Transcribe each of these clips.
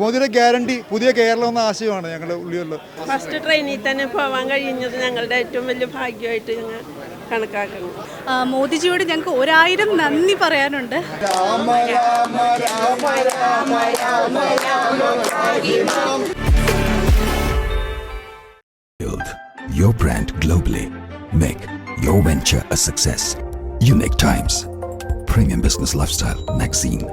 മോദിയുടെ ഗ്യാരണ്ടി പുതിയ കേരളം എന്ന ആശയമാണ് ഞങ്ങളുടെ ഉള്ളിലുള്ളത് ഫസ്റ്റ് ട്രെയിനിൽ തന്നെ പോവാൻ കഴിഞ്ഞത് ഞങ്ങളുടെ ഏറ്റവും വലിയ ഭാഗ്യമായിട്ട് ഞങ്ങൾ കണക്കാക്കുന്നു മോദിജിയോട് ഞങ്ങൾക്ക് ഒരായിരം നന്ദി പറയാനുണ്ട് Build your brand globally. Make your venture a success. Unique Times. Premium Business Lifestyle Magazine.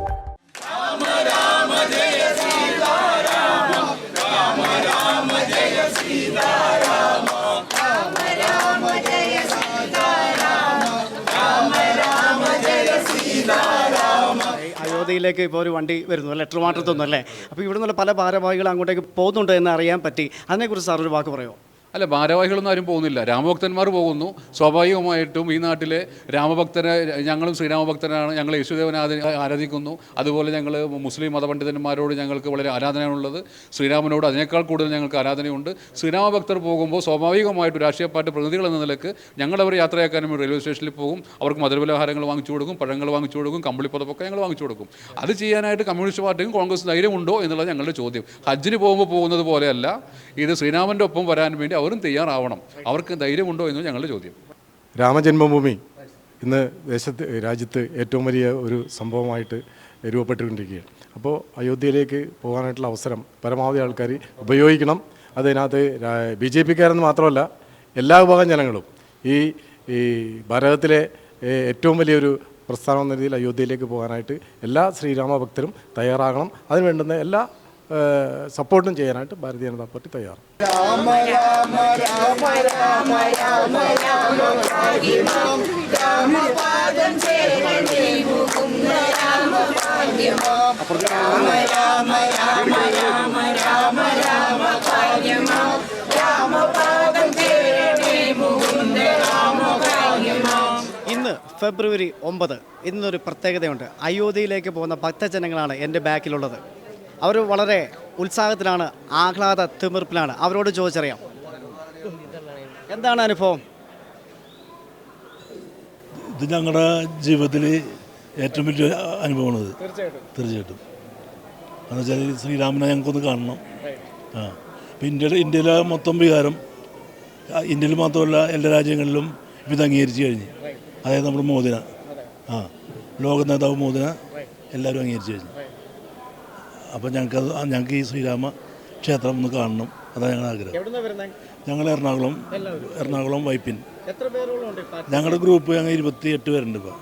അയോധ്യയിലേക്ക് ഇപ്പോൾ ഒരു വണ്ടി വരുന്നു അല്ലേ? ട്രിവാൻഡ്രത്തുനിന്ന് അല്ലേ അപ്പോൾ ഇവിടെ നിന്നുള്ള പല ഭാരവാഹികൾ അങ്ങോട്ടേക്ക് പോകുന്നുണ്ട് എന്ന് അറിയാൻ പറ്റി. അതിനെക്കുറിച്ച് സാർ ഒരു വാക്ക് പറയുമോ? അല്ല ഭാരവാഹികളൊന്നും ആരും പോകുന്നില്ല. രാമഭക്തന്മാർ പോകുന്നു. സ്വാഭാവികമായിട്ടും ഈ നാട്ടിലെ രാമഭക്തരെ ഞങ്ങളും ശ്രീരാമഭക്തരാണ്. ഞങ്ങൾ യേശുദേവനെ ആരാധിക്കുന്നു. അതുപോലെ ഞങ്ങൾ മുസ്ലിം മതപണ്ഡിതന്മാരോട് ഞങ്ങൾക്ക് വളരെ ആരാധനയാണുള്ളത് ശ്രീരാമനോട് അതിനേക്കാൾ കൂടുതൽ ഞങ്ങൾക്ക് ആരാധനയുണ്ട്. ശ്രീരാമഭക്തർ പോകുമ്പോൾ സ്വാഭാവികമായിട്ട് രാഷ്ട്രീയ പാർട്ടി പ്രതിനിധികൾ എന്ന നിലയ്ക്ക് ഞങ്ങളവർ യാത്രയാക്കാനും റെയിൽവേ സ്റ്റേഷനിൽ പോകും. അവർക്ക് മധുരപലഹാരങ്ങൾ വാങ്ങിച്ചു കൊടുക്കും പഴങ്ങൾ വാങ്ങിച്ചു കൊടുക്കും കമ്പിളിപ്പതപ്പൊക്കെ ഞങ്ങൾ വാങ്ങിച്ചു കൊടുക്കും. അത് ചെയ്യാനായിട്ട് കമ്മ്യൂണിസ്റ്റ് പാർട്ടിക്കും കോൺഗ്രസ് ധൈര്യമുണ്ടോ എന്നുള്ളത് ഞങ്ങളുടെ ചോദ്യം. ഹജ്ജിന് പോകുമ്പോൾ പോകുന്നത് പോലെയല്ല. ഇത് ശ്രീരാമന്റെ ഒപ്പം വരാൻ വേണ്ടി അവരും തയ്യാറാവണം. അവർക്ക് ധൈര്യമുണ്ടോ എന്ന് ഞങ്ങളുടെ ചോദ്യം. രാമജന്മഭൂമി ഇന്ന് ദേശത്ത് രാജ്യത്ത് ഏറ്റവും വലിയ ഒരു സംഭവമായിട്ട് രൂപപ്പെട്ടുകൊണ്ടിരിക്കുകയാണ്. അപ്പോൾ അയോധ്യയിലേക്ക് പോകാനായിട്ടുള്ള അവസരം പരമാവധി ആൾക്കാർ ഉപയോഗിക്കണം. അതിനകത്ത് ബി ജെ പിക്കാരെന്ന് മാത്രമല്ല എല്ലാ വിഭാഗം ജനങ്ങളും ഈ ഈ ഭാരതത്തിലെ ഏറ്റവും വലിയൊരു പ്രസ്ഥാനം എന്ന രീതിയിൽ അയോധ്യയിലേക്ക് പോകാനായിട്ട് എല്ലാ ശ്രീരാമ ഭക്തരും തയ്യാറാകണം. അതിന് വേണ്ടുന്ന എല്ലാ സപ്പോർട്ടും ചെയ്യാനായിട്ട് ഭാരതീയ ജനതാ പാർട്ടി തയ്യാറാണ്. ഇന്ന് ഫെബ്രുവരി ഒമ്പത്. ഇന്നൊരു പ്രത്യേകതയുണ്ട്. അയോധ്യയിലേക്ക് പോകുന്ന ഭക്തജനങ്ങളാണ് എന്റെ ബാക്കിലുള്ളത്. അവർ വളരെ ഉത്സാഹത്തിലാണ് ആഹ്ലാദ തിമിർപ്പിലാണ്. അവരോട് ചോദിച്ചറിയാം. എന്താണ് അനുഭവം? ഇത് ഞങ്ങളുടെ ജീവിതത്തിൽ ഏറ്റവും വലിയ അനുഭവമാണ് ഇത് തീർച്ചയായിട്ടും. എന്ന് വെച്ചാൽ ശ്രീരാമനെ ഞങ്ങൾക്കൊന്ന് കാണണം. ആ. ഇപ്പം ഇന്ത്യയിലെ മൊത്തം വികാരം ഇന്ത്യയിൽ മാത്രമല്ല എല്ലാ രാജ്യങ്ങളിലും ഇത് അംഗീകരിച്ചു കഴിഞ്ഞു. അതായത് നമ്മുടെ മോദിന. ആ. ലോക നേതാവ് മോദിന എല്ലാവരും അംഗീകരിച്ചു കഴിഞ്ഞു. അപ്പോൾ ഞങ്ങൾക്ക് ഞങ്ങൾക്ക് ഈ ശ്രീരാമ ക്ഷേത്രം ഒന്ന് കാണണം. അതാണ് ഞങ്ങളുടെ ആഗ്രഹം. ഞങ്ങൾ എറണാകുളം എറണാകുളം വൈപ്പിൻ. ഞങ്ങളുടെ ഗ്രൂപ്പ് ഞങ്ങൾ ഇരുപത്തി എട്ട് പേരുണ്ട് ഇപ്പോൾ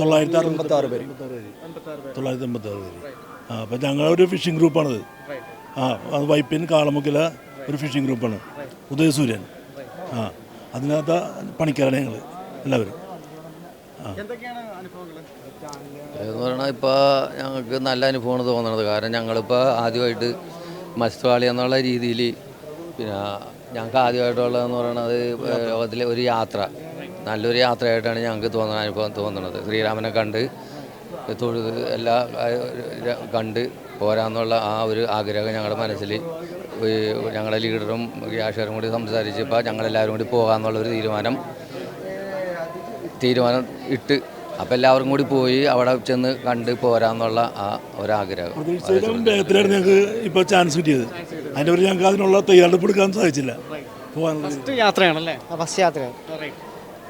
തൊള്ളായിരത്തി അറുപത്തി ആറ് പേര്. തൊള്ളായിരത്തി അമ്പത്തി ആറ് പേര്. ആ അപ്പം ഞങ്ങളൊരു ഫിഷിംഗ് ഗ്രൂപ്പാണത് ആ അത് വൈപ്പിൻ കാളമുക്കില ഒരു ഫിഷിംഗ് ഗ്രൂപ്പാണ് ഉദയസൂര്യൻ. ആ അതിനകത്ത് പണിക്കാരാണ് ഞങ്ങൾ എല്ലാവരും. എന്തൊക്കെയാണ് അനുഭവങ്ങൾ എന്ന് പറഞ്ഞാൽ ഇപ്പോൾ ഞങ്ങൾക്ക് നല്ല അനുഭവമാണ് തോന്നുന്നത് കാരണം ഞങ്ങളിപ്പോൾ ആദ്യമായിട്ട് മത്സ്യത്തൊഴിലാളി എന്നുള്ള രീതിയിൽ പിന്നെ ഞങ്ങൾക്ക് ആദ്യമായിട്ടുള്ളതെന്ന് പറയുന്നത് ലോകത്തിലെ ഒരു യാത്ര. നല്ലൊരു യാത്രയായിട്ടാണ് ഞങ്ങൾക്ക് തോന്നുന്ന അനുഭവം തോന്നുന്നത് ശ്രീരാമനെ കണ്ട് തൊഴുത് എല്ലാ കണ്ട് പോരാന്നുള്ള ആ ഒരു ആഗ്രഹം ഞങ്ങളുടെ മനസ്സിൽ ഞങ്ങളുടെ ലീഡറും ക്യാഷറും കൂടി സംസാരിച്ചപ്പോൾ ഞങ്ങളെല്ലാവരും കൂടി പോകാമെന്നുള്ളൊരു തീരുമാനം തീരുമാനം ഇട്ട് അപ്പം എല്ലാവരും കൂടി പോയി അവിടെ ചെന്ന് കണ്ട് പോരാന്നുള്ള ആ ഒരാഗ്രഹം. വേഗത്തിലാണ് ഞങ്ങൾക്ക് ഇപ്പോൾ ചാൻസ് കിട്ടിയത്. അതിന്റെ ഒരു ഞങ്ങൾക്ക് അതിനുള്ള തയ്യാറെടുപ്പ് എടുക്കാൻ സാധിച്ചില്ല. പോകാനുള്ള ഫസ്റ്റ് യാത്രയാണല്ലേ? ഫസ്റ്റ് യാത്ര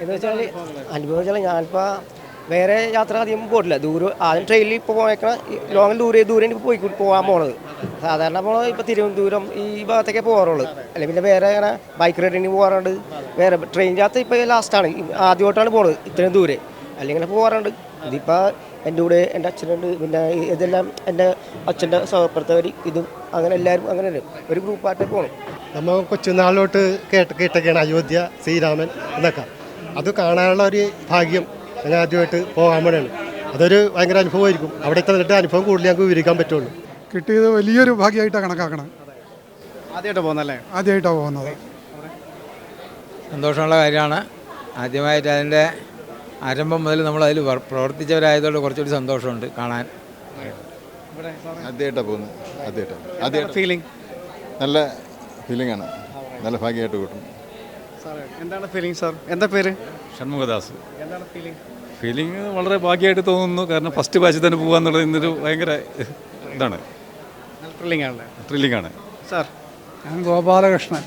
എന്ന് വെച്ചാൽ അനുഭവിച്ചാൽ വെച്ചാൽ ഞാനിപ്പോൾ വേറെ യാത്ര അധികം പോയിട്ടില്ല. ദൂരം ആദ്യം ട്രെയിനിൽ ഇപ്പോൾ പോയേക്കണ ലോങ് ദൂരെ ദൂരെ പോയി പോകാൻ പോണത്. സാധാരണ പോണത് ഇപ്പോൾ തിരുവനന്തപുരം ഈ ഭാഗത്തേക്കേ പോകാറുള്ളൂ അല്ലെങ്കിൽ പിന്നെ വേറെ അങ്ങനെ ബൈക്ക് റൈഡിന് പോകാറുണ്ട് വേറെ ട്രെയിൻ യാത്ര ഇപ്പോൾ ലാസ്റ്റാണ് ആദ്യമായിട്ടാണ് പോണത് ഇത്രയും ദൂരെ. അല്ലെങ്കിൽ പോകാറുണ്ട് ഇതിപ്പോൾ എന്റെ കൂടെ എന്റെ അച്ഛനുണ്ട്. പിന്നെ ഇതെല്ലാം എന്റെ അച്ഛന്റെ സഹപ്രവർത്തകർ ഇതും അങ്ങനെ എല്ലാവരും അങ്ങനെ ഒരു ഗ്രൂപ്പായിട്ട് പോകണം നമ്മൾ കൊച്ചുനാളിലോട്ട് കേട്ട് കേട്ടൊക്കെയാണ് അയോധ്യ ശ്രീരാമൻ എന്നൊക്കെ. അത് കാണാനുള്ള ഒരു ഭാഗ്യം ഞങ്ങൾ ആദ്യമായിട്ട് പോകാൻ വേണ്ടിയാണ് അതൊരു ഭയങ്കര അനുഭവമായിരിക്കും. അവിടെ തന്നിട്ട് അനുഭവം കൂടുതൽ ഞങ്ങൾക്ക് വിവരിക്കാൻ പറ്റുള്ളൂ. കിട്ടിയത് വലിയൊരു ഭാഗ്യമായിട്ടാണ് കണക്കാക്കണം ആദ്യമായിട്ട് പോകുന്നല്ലേ ആദ്യമായിട്ടാണ് പോകുന്നത്. സന്തോഷമുള്ള കാര്യമാണ്. ആദ്യമായിട്ട് അതിന്റെ ആരംഭം മുതൽ നമ്മൾ അതിൽ പ്രവർത്തിച്ചവരായതുകൊണ്ട് കുറച്ചുകൂടി സന്തോഷമുണ്ട് കാണാൻ. ആദ്യമായിട്ടാണ് പോകുന്നത്. ആദ്യമായിട്ടാണ് ആദ്യമായിട്ട്. ഫീലിംഗ് നല്ല ഫീലിംഗ് ആണ്. നല്ല ഭാഗ്യമായിട്ട് കൂട്ടും. എന്താണ് ഫീലിംഗ് സാർ? എന്താ പേര്? ഷൺമുഖദാസ്. എന്താണ് ഫീലിംഗ് ഫീലിംഗ് വളരെ ഭാഗ്യമായിട്ട് തോന്നുന്നു. കാരണം ഫസ്റ്റ് ബാച്ചിൽ തന്നെ പോകുക എന്നുള്ളത് ഇന്നൊരു ഭയങ്കര ഇതാണ്. ത്രില്ലിംഗ് ആണല്ലേ? ത്രില്ലിംഗ് ആണ്. സാർ? ഞാൻ ഗോപാലകൃഷ്ണൻ.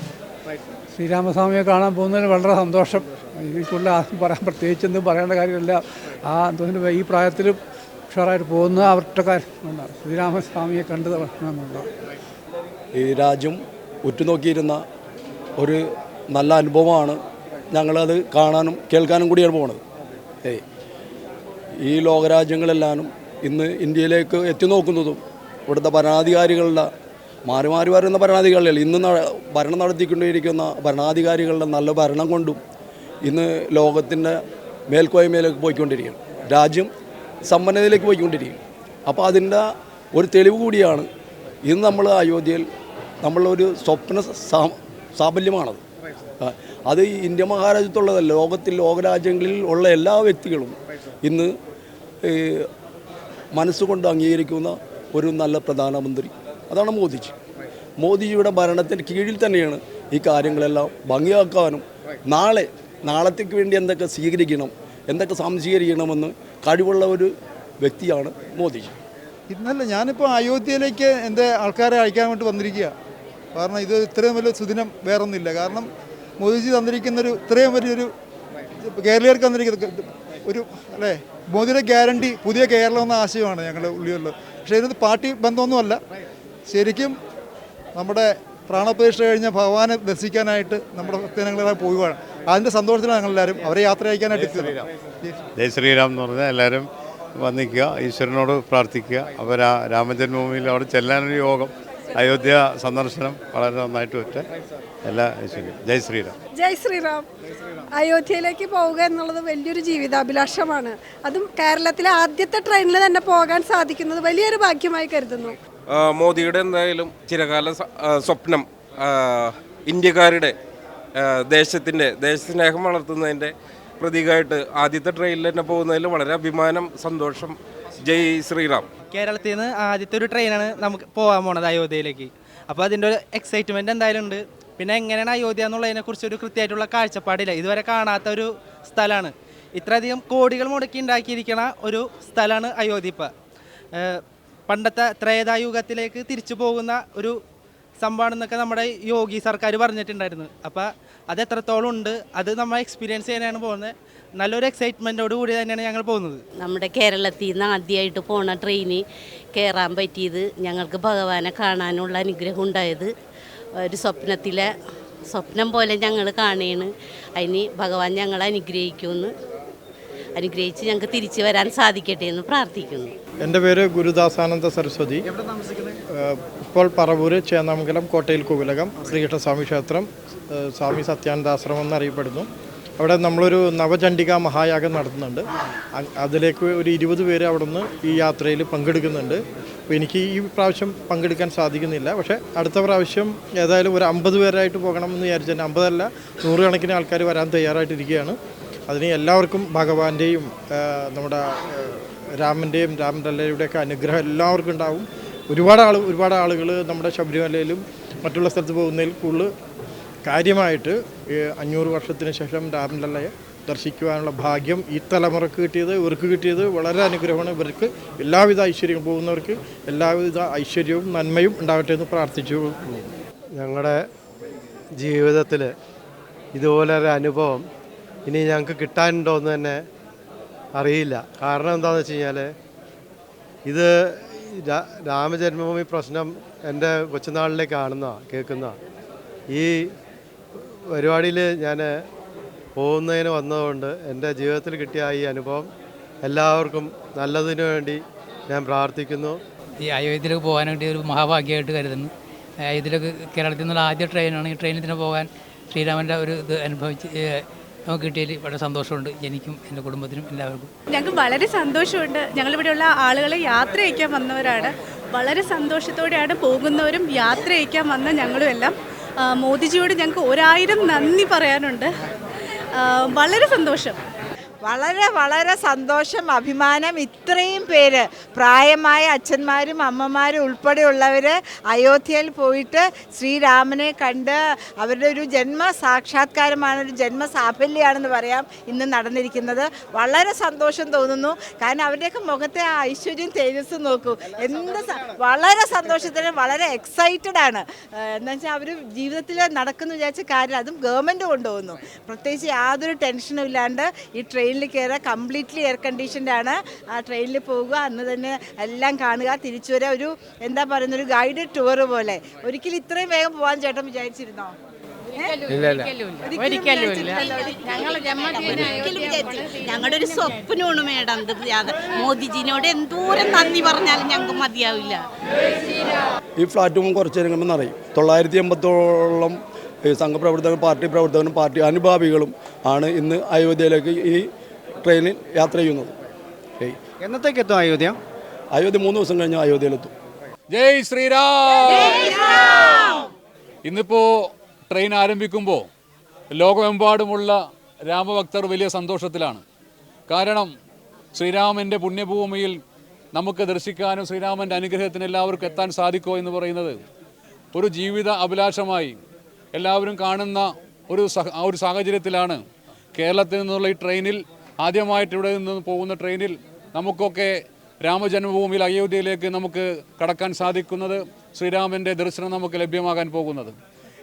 ശ്രീരാമസ്വാമിയെ കാണാൻ പോകുന്നതിന് വളരെ സന്തോഷം. എനിക്കുള്ള പറയാൻ പറയാൻ പ്രത്യേകിച്ചൊന്നും പറയേണ്ട കാര്യമില്ല. ആ തോന്നുന്നു ഈ പ്രായത്തിൽ ഉഷാറായിട്ട് പോകുന്ന അവരുടെ കാര്യം ശ്രീരാമസ്വാമിയെ കണ്ടത് എന്നുള്ളത്. ഈ രാജ്യം ഉറ്റുനോക്കിയിരുന്ന ഒരു നല്ല അനുഭവമാണ് ഞങ്ങളത് കാണാനും കേൾക്കാനും കൂടിയാണ് പോണത്. ഏയ്. ഈ ലോകരാജ്യങ്ങളെല്ലാനും ഇന്ന് ഇന്ത്യയിലേക്ക് എത്തി നോക്കുന്നതും ഇവിടുത്തെ ഭരണാധികാരികളുടെ മാറി മാറി വരുന്ന ഭരണാധികാരികൾ ഇന്ന് ഭരണം നടത്തിക്കൊണ്ടിരിക്കുന്ന ഭരണാധികാരികളുടെ നല്ല ഭരണം കൊണ്ടും ഇന്ന് ലോകത്തിന്റെ മേൽക്കോയ്മയിലേക്ക് പോയിക്കൊണ്ടിരിക്കുകയാണ്. രാജ്യം സമ്പന്നതയിലേക്ക് പോയിക്കൊണ്ടിരിക്കുകയാണ്. അപ്പോൾ അതിന്റെ ഒരു തെളിവ് കൂടിയാണ് ഇന്ന് നമ്മൾ അയോധ്യയിൽ നമ്മളൊരു സ്വപ്ന സാഫല്യമാണത്. അത് ഇന്ത്യ മഹാരാജ്യത്തുള്ളതല്ല. ലോകത്തിൽ ലോകരാജ്യങ്ങളിൽ ഉള്ള എല്ലാ വ്യക്തികളും ഇന്ന് മനസ്സുകൊണ്ട് അംഗീകരിക്കുന്ന ഒരു നല്ല പ്രധാനമന്ത്രി. അതാണ് മോദിജി. മോദിജിയുടെ ഭരണത്തിന് കീഴിൽ തന്നെയാണ് ഈ കാര്യങ്ങളെല്ലാം ഭംഗിയാക്കാനും നാളെ നാളത്തേക്ക് വേണ്ടി എന്തൊക്കെ സ്വീകരിക്കണം എന്തൊക്കെ സംശീകരിക്കണമെന്ന് കഴിവുള്ള ഒരു വ്യക്തിയാണ് മോദിജി. ഇന്നല്ല ഞാനിപ്പോൾ അയോധ്യയിലേക്ക് എന്റെ ആൾക്കാരെ അയക്കാൻ വേണ്ടി വന്നിരിക്കുക കാരണം ഇത് ഇത്രയും വലിയ സുദിനം വേറൊന്നുമില്ല. കാരണം മോദിജി തന്നിരിക്കുന്നൊരു ഇത്രയും വലിയൊരു കേരളീയർക്ക് തന്നിരിക്കുന്ന ഒരു അല്ലേ? മോദിയുടെ ഗ്യാരണ്ടി പുതിയ കേരളം എന്ന ആശയമാണ് ഞങ്ങളുടെ ഉള്ളിയുള്ളത് പക്ഷേ ഇതിനകത്ത് പാർട്ടി ബന്ധമൊന്നുമല്ല. ശരിക്കും നമ്മുടെ പ്രാണപ്രതിഷ്ഠ കഴിഞ്ഞ ഭഗവാനെ ദർശിക്കാനായിട്ട് നമ്മുടെ ഭക്തജനങ്ങളെ പോവുകയാണ്. അതിന്റെ സന്തോഷത്തിലാണ് ഞങ്ങളെല്ലാവരും അവരെ യാത്ര അയക്കാനായിട്ട് ജയ് ശ്രീരാം. എന്ന് പറഞ്ഞാൽ എല്ലാവരും വന്നിക്കുക ഈശ്വരനോട് പ്രാർത്ഥിക്കുക. അവർ ആ രാമജന്മഭൂമിയിൽ അവിടെ ചെല്ലാനൊരു യോഗം. അയോധ്യ സന്ദർശനം വളരെ നന്നായിട്ട് പറ്റ. എല്ലാ ജയ് ശ്രീറാം. ജയ് ശ്രീറാം. അയോധ്യയിലേക്ക് പോവുക എന്നുള്ളത് വലിയൊരു ജീവിതാഭിലാഷമാണ്. അതും കേരളത്തിലെ ആദ്യത്തെ ട്രെയിനിൽ തന്നെ പോകാൻ സാധിക്കുന്നത് വലിയൊരു ഭാഗ്യമായി കരുതുന്നു. മോദിയുടെ എന്തായാലും ചിരകാല സ്വപ്നം ഇന്ത്യക്കാരുടെ ദേശത്തിന്റെ ദേശസ്നേഹം വളർത്തുന്നതിന്റെ പ്രതീകമായിട്ട് ആദ്യത്തെ ട്രെയിനിൽ തന്നെ പോകുന്നതിൽ വളരെ അഭിമാനം സന്തോഷം. ജയ് ശ്രീറാം. കേരളത്തിൽ നിന്ന് ആദ്യത്തെ ഒരു ട്രെയിനാണ് നമുക്ക് പോകാൻ പോണത് അയോധ്യയിലേക്ക്. അപ്പോൾ അതിന്റെ ഒരു എക്സൈറ്റ്മെന്റ് എന്തായാലും ഉണ്ട്. പിന്നെ എങ്ങനെയാണ് അയോധ്യ എന്നുള്ളതിനെ കുറിച്ച് ഒരു കൃത്യമായിട്ടുള്ള കാഴ്ചപ്പാടില്ല. ഇതുവരെ കാണാത്ത ഒരു സ്ഥലമാണ്. ഇത്രയധികം കോടികൾ മുടക്കി ഉണ്ടാക്കിയിരിക്കുന്ന ഒരു സ്ഥലമാണ് അയോധ്യ ഇപ്പം. പണ്ടത്തെ ത്രേതായുഗത്തിലേക്ക് തിരിച്ചു പോകുന്ന ഒരു സംഭവമാണെന്നൊക്കെ നമ്മുടെ യോഗി സർക്കാർ പറഞ്ഞിട്ടുണ്ടായിരുന്നു. അപ്പോൾ അത് എത്രത്തോളം ഉണ്ട് അത് നമ്മൾ എക്സ്പീരിയൻസ് ചെയ്യാനാണ് പോകുന്നത്. നല്ലൊരു എക്സൈറ്റ്മെന്റോട് കൂടി തന്നെയാണ് ഞങ്ങൾ പോകുന്നത്. നമ്മുടെ കേരളത്തിൽ നിന്ന് ആദ്യമായിട്ട് പോണ ട്രെയിനിൽ കയറാൻ പറ്റിയത് ഞങ്ങൾക്ക് ഭഗവാനെ കാണാനുള്ള അനുഗ്രഹം ഉണ്ടായത്. ഒരു സ്വപ്നത്തിലെ സ്വപ്നം പോലെ ഞങ്ങൾ കാണുകയാണ് അതിന് ഭഗവാൻ ഞങ്ങളെ അനുഗ്രഹിക്കുമെന്ന് അനുഗ്രഹിച്ച് ഞങ്ങൾക്ക് തിരിച്ചു വരാൻ സാധിക്കട്ടെ എന്ന് പ്രാർത്ഥിക്കുന്നു. എന്റെ പേര് ഗുരുദാസാനന്ദ സരസ്വതി. ഇപ്പോൾ പറവൂർ ചേന്നാമംഗലം കോട്ടയിൽ കുകുലകം ശ്രീകൃഷ്ണസ്വാമി ക്ഷേത്രം സ്വാമി സത്യാനന്ദാശ്രമം എന്നറിയപ്പെടുന്നു. അവിടെ നമ്മളൊരു നവചണ്ഡിക മഹായാഗം നടത്തുന്നുണ്ട്. അതിലേക്ക് ഒരു ഇരുപത് പേര് അവിടെ നിന്ന് ഈ യാത്രയിൽ പങ്കെടുക്കുന്നുണ്ട്. അപ്പോൾ എനിക്ക് ഈ പ്രാവശ്യം പങ്കെടുക്കാൻ സാധിക്കുന്നില്ല. പക്ഷേ അടുത്ത പ്രാവശ്യം ഏതായാലും ഒരു അമ്പത് പേരായിട്ട് പോകണം പോകണമെന്ന് വിചാരിച്ചാൽ അമ്പതല്ല നൂറുകണക്കിന് ആൾക്കാർ വരാൻ തയ്യാറായിട്ടിരിക്കുകയാണ്. അതിന് എല്ലാവർക്കും ഭഗവാന്റെയും നമ്മുടെ രാമന്റെയും രാമലല്ലയുടെയൊക്കെ അനുഗ്രഹം എല്ലാവർക്കും ഉണ്ടാവും. ഒരുപാട് ആൾ ഒരുപാട് ആളുകൾ നമ്മുടെ ശബരിമലയിലും മറ്റുള്ള സ്ഥലത്ത് പോകുന്നതിൽ കൂടുതൽ കാര്യമായിട്ട് അഞ്ഞൂറ് വർഷത്തിന് ശേഷം രാമലല്ലയെ ദർശിക്കുവാനുള്ള ഭാഗ്യം ഈ തലമുറയ്ക്ക് കിട്ടിയത് ഇവർക്ക് കിട്ടിയത് വളരെ അനുഗ്രഹമാണ്. ഇവർക്ക് എല്ലാവിധ ഐശ്വര്യവും പോകുന്നവർക്ക് എല്ലാവിധ ഐശ്വര്യവും നന്മയും ഉണ്ടാവട്ടെ എന്ന് പ്രാർത്ഥിച്ചു. ഞങ്ങളുടെ ജീവിതത്തിൽ ഇതുപോലൊരു അനുഭവം ഇനി ഞങ്ങൾക്ക് കിട്ടാനുണ്ടോ എന്ന് തന്നെ അറിയില്ല. കാരണം എന്താണെന്ന് വെച്ച് കഴിഞ്ഞാൽ ഇത് രാമജന്മഭൂമി പ്രശ്നം എന്റെ കൊച്ചുനാളിലേക്ക് കാണുന്ന കേൾക്കുന്ന ഈ പരിപാടിയിൽ ഞാൻ പോകുന്നതിന് വന്നതുകൊണ്ട് എന്റെ ജീവിതത്തിൽ കിട്ടിയ ഈ അനുഭവം എല്ലാവർക്കും നല്ലതിനു വേണ്ടി ഞാൻ പ്രാർത്ഥിക്കുന്നു. ഈ അയോധ്യയിലേക്ക് പോകാൻ വേണ്ടി ഒരു മഹാഭാഗ്യമായിട്ട് കരുതുന്നു. അയോധ്യയിലേക്ക് കേരളത്തിൽ നിന്നുള്ള ആദ്യ ട്രെയിനാണ് ഈ ട്രെയിനിൽ തന്നെ പോകാൻ ശ്രീരാമന്റെ ഒരു ഇത് അനുഭവിച്ച് നമുക്ക് കിട്ടിയതിൽ വളരെ സന്തോഷമുണ്ട്. എനിക്കും എന്റെ കുടുംബത്തിനും എല്ലാവർക്കും. ഞങ്ങൾക്ക് വളരെ സന്തോഷമുണ്ട്. ഞങ്ങളിവിടെയുള്ള ആളുകളെ യാത്ര അയക്കാൻ വന്നവരാണ്. വളരെ സന്തോഷത്തോടെയാണ് പോകുന്നവരും യാത്ര അയക്കാൻ വന്ന ഞങ്ങളും എല്ലാം മോദിജിയോട് ഞങ്ങൾക്ക് ഒരായിരം നന്ദി പറയാനുണ്ട്. വളരെ സന്തോഷം. വളരെ വളരെ സന്തോഷം അഭിമാനം ഇത്രയും പേര്. പ്രായമായ അച്ഛന്മാരും അമ്മമാരും ഉൾപ്പെടെയുള്ളവർ അയോധ്യയിൽ പോയിട്ട് ശ്രീരാമനെ കണ്ട് അവരുടെ ഒരു ജന്മ സാക്ഷാത്കാരമാണ് ഒരു ജന്മ സാഫല്യമാണെന്ന് പറയാം ഇന്ന് നടന്നിരിക്കുന്നത്. വളരെ സന്തോഷം തോന്നുന്നു. കാരണം അവരുടെയൊക്കെ മുഖത്തെ ആ ഐശ്വര്യം തേജസ് നോക്കൂ. എന്ത് വളരെ സന്തോഷത്തിന് വളരെ എക്സൈറ്റഡ് ആണ്. എന്താ വെച്ചാൽ അവർ ജീവിതത്തിൽ നടക്കുന്നു വിചാരിച്ച കാര്യം അതും ഗവൺമെന്റ് കൊണ്ടുപോകുന്നു. പ്രത്യേകിച്ച് യാതൊരു ടെൻഷനും ഇല്ലാണ്ട് ഈ ട്രെയിനിൽ കയറുക കംപ്ലീറ്റ്ലി എയർ കണ്ടീഷൻഡ് ആണ്. ആ ട്രെയിനിൽ പോവുക അന്ന് തന്നെ എല്ലാം കാണുക തിരിച്ചു വരിക ഒരു എന്താ പറയുന്ന ഒരു ഗൈഡഡ് ടൂർ പോലെ. ഒരിക്കലും ഇത്രയും വേഗം പോകാൻ ചേട്ടൻ വിചാരിച്ചിരുന്നോ? ഇല്ല ഇല്ല. ഒരിക്കലും ഇല്ല. ഞങ്ങളുടെ ഒരു സ്വപ്നമാണ് മേഡം. ഇത് മോദിജിനോട് എന്തോരം നന്ദി പറഞ്ഞാലും ഞങ്ങൾക്ക് മതിയാവില്ല. ഈ പ്ലാറ്റ്ഫോം കുറച്ച് നേരം അറിയും തൊള്ളായിരത്തി എൺപത്തോളം സംഘപ്രവർത്തകരും പാർട്ടി പ്രവർത്തകരും പാർട്ടി അനുഭാവികളും ആണ് ഇന്ന് അയോധ്യയിലേക്ക് ഈ ട്രെയിനിൽ യാത്ര ചെയ്യുന്നത്. എന്നത്തേക്ക് എത്തും അയോധ്യ? അയോധ്യ മൂന്ന് ദിവസം കഴിഞ്ഞ് അയോധ്യയിലെത്തും. ജയ് ശ്രീരാം! ഇന്നിപ്പോ ട്രെയിൻ ആരംഭിക്കുമ്പോൾ ലോകമെമ്പാടുമുള്ള രാമഭക്തർ വലിയ സന്തോഷത്തിലാണ്. കാരണം ശ്രീരാമന്റെ പുണ്യഭൂമിയിൽ നമുക്ക് ദർശിക്കാനും ശ്രീരാമന്റെ അനുഗ്രഹത്തിന് എല്ലാവർക്കും എത്താൻ സാധിക്കുമോ എന്ന് പറയുന്നത് ഒരു ജീവിത അഭിലാഷമായി എല്ലാവരും കാണുന്ന ഒരു സഹ ഒരു സാഹചര്യത്തിലാണ് കേരളത്തിൽ നിന്നുള്ള ഈ ട്രെയിനിൽ ആദ്യമായിട്ട് ഇവിടെ നിന്ന് പോകുന്ന ട്രെയിനിൽ നമുക്കൊക്കെ രാമജന്മഭൂമിയിൽ അയോധ്യയിലേക്ക് നമുക്ക് കടക്കാൻ സാധിക്കുന്നത് ശ്രീരാമന്റെ ദർശനം നമുക്ക് ലഭ്യമാകാൻ പോകുന്നത്.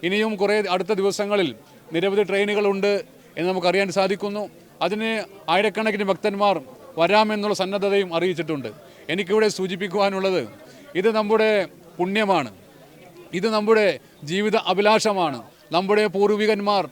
ഇനിയും കുറേ അടുത്ത ദിവസങ്ങളിൽ നിരവധി ട്രെയിനുകളുണ്ട് എന്ന് നമുക്കറിയാൻ സാധിക്കുന്നു. അതിന് ആയിരക്കണക്കിന് ഭക്തന്മാർ വരാമെന്നുള്ള സന്നദ്ധതയും അറിയിച്ചിട്ടുണ്ട്. എനിക്കിവിടെ സൂചിപ്പിക്കുവാനുള്ളത് ഇത് നമ്മുടെ പുണ്യമാണ്. ഇത് നമ്മുടെ ജീവിത അഭിലാഷമാണ്. നമ്മുടെ പൂർവികന്മാർ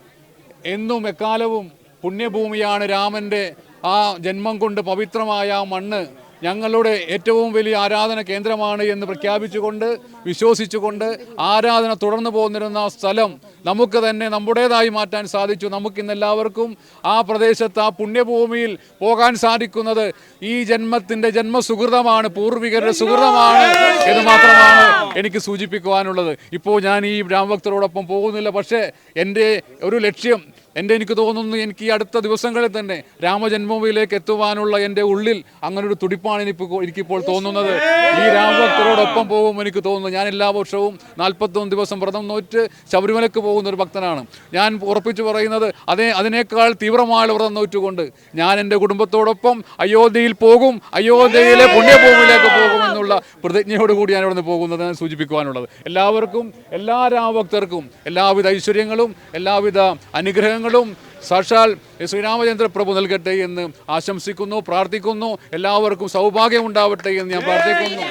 എന്നും എക്കാലവും പുണ്യഭൂമിയാണ് രാമന്റെ ആ ജന്മം കൊണ്ട് പവിത്രമായ ആ മണ്ണ് ഞങ്ങളുടെ ഏറ്റവും വലിയ ആരാധന കേന്ദ്രമാണ് എന്ന് പ്രഖ്യാപിച്ചുകൊണ്ട് വിശ്വസിച്ചുകൊണ്ട് ആരാധന തുടർന്നു പോന്നിരുന്ന സ്ഥലം നമുക്ക് തന്നെ നമ്മുടേതായി മാറ്റാൻ സാധിച്ചു. നമുക്കിന്ന് എല്ലാവർക്കും ആ പ്രദേശത്ത് ആ പുണ്യഭൂമിയിൽ പോകാൻ സാധിക്കുന്നത് ഈ ജന്മത്തിന്റെ ജന്മസുഹൃതമാണ് പൂർവികരുടെ സുഹൃതമാണ് എന്ന് മാത്രമാണ് എനിക്ക് സൂചിപ്പിക്കുവാനുള്ളത്. ഇപ്പോൾ ഞാൻ ഈ രാമഭക്തരോടൊപ്പം പോകുന്നില്ല. പക്ഷേ എന്റെ ഒരു ലക്ഷ്യം എന്റെ എനിക്ക് തോന്നുന്നു എനിക്ക് ഈ അടുത്ത ദിവസങ്ങളിൽ തന്നെ രാമജന്മഭൂമിയിലേക്ക് എത്തുവാനുള്ള എന്റെ ഉള്ളിൽ അങ്ങനെ ഒരു തുടിപ്പാണ് എനിക്കിപ്പോൾ എനിക്കിപ്പോൾ തോന്നുന്നത്. ഈ രാമഭക്തരോടൊപ്പം പോകും എനിക്ക് തോന്നുന്നു. ഞാൻ എല്ലാ വർഷവും നാൽപ്പത്തൊന്ന് ദിവസം വ്രതം നോറ്റ് ശബരിമലക്ക് പോകുന്ന ഒരു ഭക്തനാണ്. ഞാൻ ഉറപ്പിച്ചു പറയുന്നത് അതേ അതിനേക്കാൾ തീവ്രമായ വ്രതം നോറ്റുകൊണ്ട് ഞാൻ എന്റെ കുടുംബത്തോടൊപ്പം അയോധ്യയിൽ പോകും അയോധ്യയിലെ പുണ്യഭൂമിയിലേക്ക് പോകും എന്നുള്ള പ്രതിജ്ഞയോട് കൂടി ഞാൻ ഇവിടുന്ന് പോകുന്നത് ഞാൻ സൂചിപ്പിക്കുവാനുള്ളത്. എല്ലാവർക്കും എല്ലാ രാമഭക്തർക്കും എല്ലാവിധ ഐശ്വര്യങ്ങളും എല്ലാവിധ അനുഗ്രഹങ്ങളും സാക്ഷാൽ ശ്രീരാമചന്ദ്ര പ്രഭു നൽകട്ടെ എന്ന് ആശംസിക്കുന്നു പ്രാർത്ഥിക്കുന്നു. എല്ലാവർക്കും സൗഭാഗ്യം ഉണ്ടാവട്ടെ എന്ന് ഞാൻ പ്രാർത്ഥിക്കുന്നു.